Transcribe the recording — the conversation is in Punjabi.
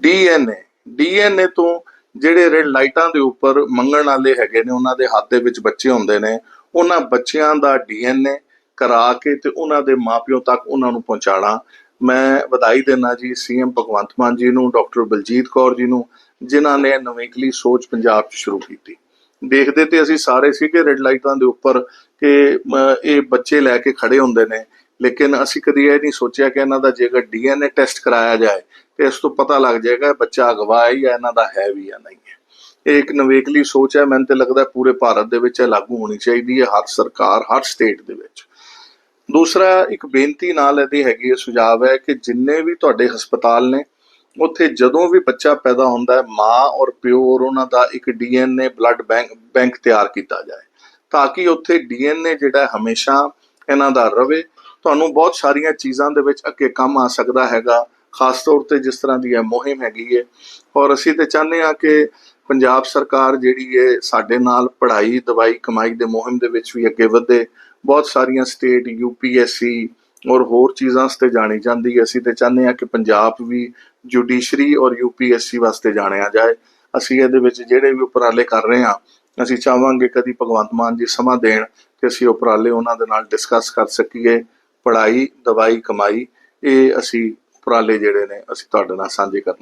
ਡੀਐਨਏ ਡੀਐਨਏ ਤੋਂ ਜਿਹੜੇ ਰੈਡ ਲਾਈਟਾਂ ਦੇ ਉੱਪਰ ਮੰਗਣ ਵਾਲੇ ਹੈਗੇ ਨੇ, ਉਹਨਾਂ ਦੇ ਹੱਥ ਦੇ ਵਿੱਚ ਬੱਚੇ ਹੁੰਦੇ ਨੇ, ਉਹਨਾਂ ਬੱਚਿਆਂ ਦਾ ਡੀਐਨਏ ਕਰਾ ਕੇ ਤੇ ਉਹਨਾਂ ਦੇ ਮਾਪਿਓ ਤੱਕ ਉਹਨਾਂ ਨੂੰ ਪਹੁੰਚਾਣਾ ਮੈਂ ਵਧਾਈ ਦੇਣਾ ਜੀ ਸੀਐਮ ਭਗਵੰਤ ਮਾਨ ਜੀ ਨੂੰ, ਡਾਕਟਰ ਬਲਜੀਤ ਕੌਰ ਜੀ ਨੂੰ, ਜਿਨ੍ਹਾਂ ਨੇ ਇਹ ਨਵੇਕਲੀ ਸੋਚ ਪੰਜਾਬ 'ਚ ਸ਼ੁਰੂ ਕੀਤੀ। ਦੇਖਦੇ ਤੇ ਅਸੀਂ ਸਾਰੇ ਸੀਗੇ ਰੈੱਡ ਲਾਈਟਾਂ ਦੇ ਉੱਪਰ ਕਿ ਇਹ ਬੱਚੇ ਲੈ ਕੇ ਖੜੇ ਹੁੰਦੇ ਨੇ। ਲੇਕਿਨ ਅਸੀਂ ਕਦੀ ਇਹ ਨਹੀਂ ਸੋਚਿਆ ਕਿ ਇਹਨਾਂ ਦਾ ਜੇਕਰ ਡੀਐਨਏ ਟੈਸਟ ਕਰਾਇਆ ਜਾਏ, ਤੇ ਇਸ ਤੋਂ ਪਤਾ ਲੱਗ ਜਾਏਗਾ ਬੱਚਾ ਅਗਵਾ ਹੈ ਜਾਂ ਇਹਨਾਂ ਦਾ ਹੈ ਵੀ ਜਾਂ ਨਹੀਂ ਹੈ। ਇਹ ਇੱਕ ਨਵੇਕਲੀ ਸੋਚ ਹੈ, ਮੈਨੂੰ ਤੇ ਲੱਗਦਾ ਪੂਰੇ ਭਾਰਤ ਦੇ ਵਿੱਚ ਇਹ ਲਾਗੂ ਹੋਣੀ ਚਾਹੀਦੀ ਹੈ, ਹਰ ਸਰਕਾਰ, ਹਰ ਸਟੇਟ ਦੇ ਵਿੱਚ। ਦੂਸਰਾ, ਇੱਕ ਬੇਨਤੀ ਨਾਲ ਇਹਦੀ ਹੈਗੀ ਹੈ, ਸੁਝਾਅ ਹੈ ਕਿ ਜਿੰਨੇ ਵੀ ਤੁਹਾਡੇ ਹਸਪਤਾਲ ਨੇ, ਉੱਥੇ ਜਦੋਂ ਵੀ ਬੱਚਾ ਪੈਦਾ ਹੁੰਦਾ ਹੈ, ਮਾਂ ਔਰ ਪਿਓ ਔਰ ਉਹਨਾਂ ਦਾ ਇੱਕ ਡੀਐਨਏ ਬਲੱਡ ਬੈਂਕ ਬੈਂਕ ਤਿਆਰ ਕੀਤਾ ਜਾਏ, ਤਾਂ ਕਿ ਉੱਥੇ ਡੀਐਨਏ ਜਿਹੜਾ ਹਮੇਸ਼ਾ ਇਹਨਾਂ ਦਾ ਰਵੇ ਤੁਹਾਨੂੰ ਬਹੁਤ ਸਾਰੀਆਂ ਚੀਜ਼ਾਂ ਦੇ ਵਿੱਚ ਅੱਗੇ ਕੰਮ ਆ ਸਕਦਾ ਹੈਗਾ, ਖਾਸ ਤੌਰ ਤੇ ਜਿਸ ਤਰ੍ਹਾਂ ਦੀ ਇਹ ਮੁਹਿੰਮ ਹੈਗੀ ਹੈ ਔਰ ਅਸੀਂ ਤੇ ਚਾਹੁੰਦੇ ਹਾਂ ਕਿ ਪੰਜਾਬ ਸਰਕਾਰ ਜਿਹੜੀ ਹੈ ਸਾਡੇ ਨਾਲ ਪੜ੍ਹਾਈ, ਦਵਾਈ, ਕਮਾਈ ਦੇ ਮੁਹਿੰਮ ਦੇ ਵਿੱਚ ਵੀ ਅੱਗੇ ਵਧੇ। ਬਹੁਤ ਸਾਰੀਆਂ ਸਟੇਟ ਯੂਪੀਐਸਸੀ ਔਰ ਹੋਰ ਚੀਜ਼ਾਂ ਵਾਸਤੇ ਜਾਣੀ ਜਾਂਦੀ ਹੈ ਅਸੀਂ ਤੇ ਚਾਹੁੰਦੇ ਹਾਂ ਕਿ ਪੰਜਾਬ ਵੀ ਜੁਡੀਸ਼ਰੀ ਔਰ ਯੂਪੀਐਸਸੀ ਵਾਸਤੇ ਜਾਣਿਆ ਜਾਏ। ਅਸੀਂ ਇਹਦੇ ਵਿੱਚ ਜਿਹੜੇ ਵੀ ਉਪਰਾਲੇ ਕਰ ਰਹੇ ਹਾਂ, ਅਸੀਂ ਚਾਹਾਂਗੇ ਕਦੀ ਭਗਵੰਤ ਮਾਨ ਜੀ ਸਮਾਂ ਦੇਣ ਕਿ ਅਸੀਂ ਉਪਰਾਲੇ ਉਹਨਾਂ ਦੇ ਨਾਲ ਡਿਸਕਸ ਕਰ ਸਕੀਏ। ਪੜ੍ਹਾਈ ਦਵਾਈ ਕਮਾਈ ਇਹ ਅਸੀਂ ਉਪਰਾਲੇ ਜਿਹੜੇ ਨੇ ਅਸੀਂ ਤੁਹਾਡੇ ਨਾਲ ਸਾਂਝੇ ਕਰਨੇ